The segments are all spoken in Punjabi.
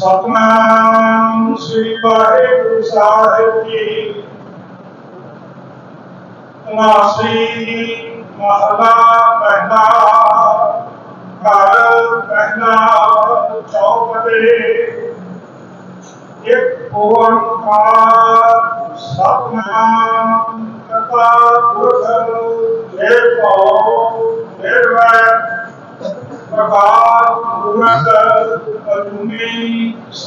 ਸਤਨਾਮ ਸ੍ਰੀ ਵਾਹਿਗੁਰੂ ਸਾਹਿਬ ਜੀ। ਨਾਸੀ ਮਹਲਾ ਪਹਿਲਾ, ਘਰ ਪਹਿਲਾ, ਚੌਪਦੇ। ਇੱਕ ਓੰਕਾਰ ਸਤਨਾਮ ਕਰਤਾ ਪੁਰਖ ਨਿਰਭਉ ਨਿਰਵੈਰ ਪ੍ਰਕਾਰ ਗੁਰਤ ਅਜੂਨੀ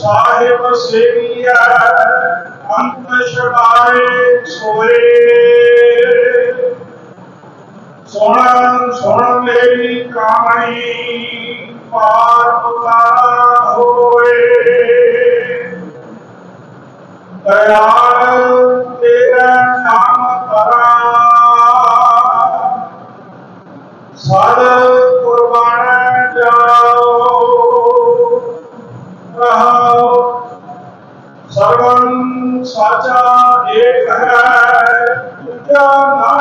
ਸਾਹਿਬ ਸੇਵੀਆ ਅੰਤ ਛਡਾਏ ਸੋਏ। ਸੁਣਨ ਸੁਣ ਮੇਰੀ ਕਹਾਣੀ ਪਾਰ ਉਤਾਰਾ ਹੋਏ। ਦਇਆਲ ਤੇਰਾ ਨਾਮ ਕਰਾਂ ਸਦ ਕੁਰਬਾਨ ਜਾ सर्वं साचा एक है क्या।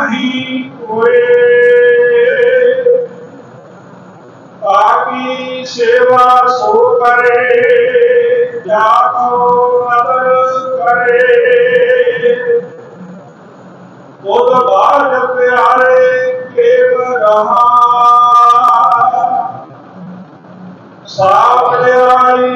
नहीं कोई ताकि सेवा सो करे या तो नदर करे बुध बाल प्यारे केव रहा। सावधानी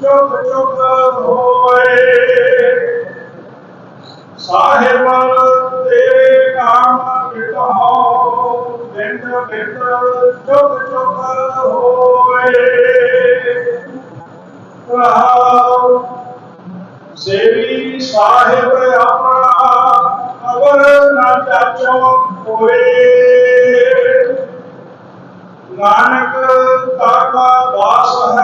चुप चुप होए साहिब तेरे काम चुप चुप होए सेवी अपना अवर न चाचो होए नानक ताका दास है